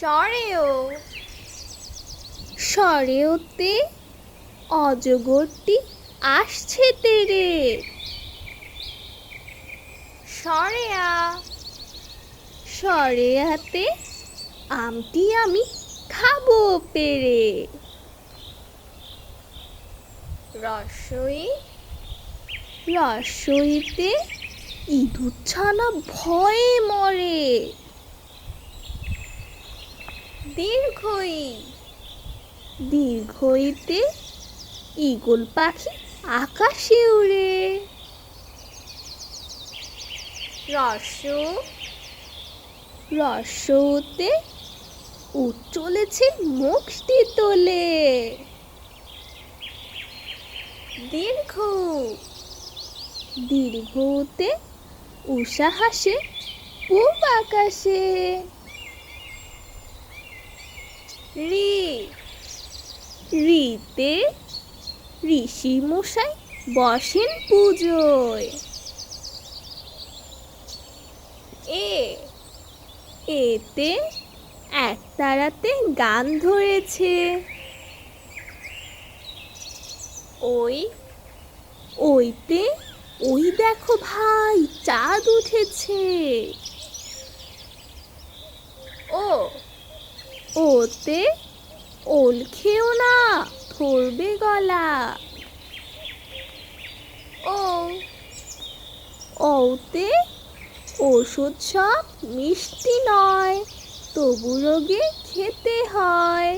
সরেও। সরেওতে অজগরটি আসছে তেরে। সরেয়া, সরেয়াতে আমটি আমি খাব পেরে। রসই, রসইতে ইঁদুর ছানা ভয়ে মরে। দীর্ঘই। দীর্ঘইতে ঈগল পাখি আকাশে উড়ে। রসু রসৌতে উঠ চলেছে মুখটি তোলে। দীর্ঘ, দীর্ঘতে উষা হাসে পূব আকাশে। রি, রিতে ঋষি মশাই বসেন পুজোয়। এ, এতে এক তারাতে গান ধরেছে। ওই, ওইতে, ওই দেখো ভাই, চাঁদ উঠেছে ও ওতে ওল খেও না, ধরবে গলা। ও, ওতে ওষুধ সব মিষ্টি নয়, তবু রোগে খেতে হয়।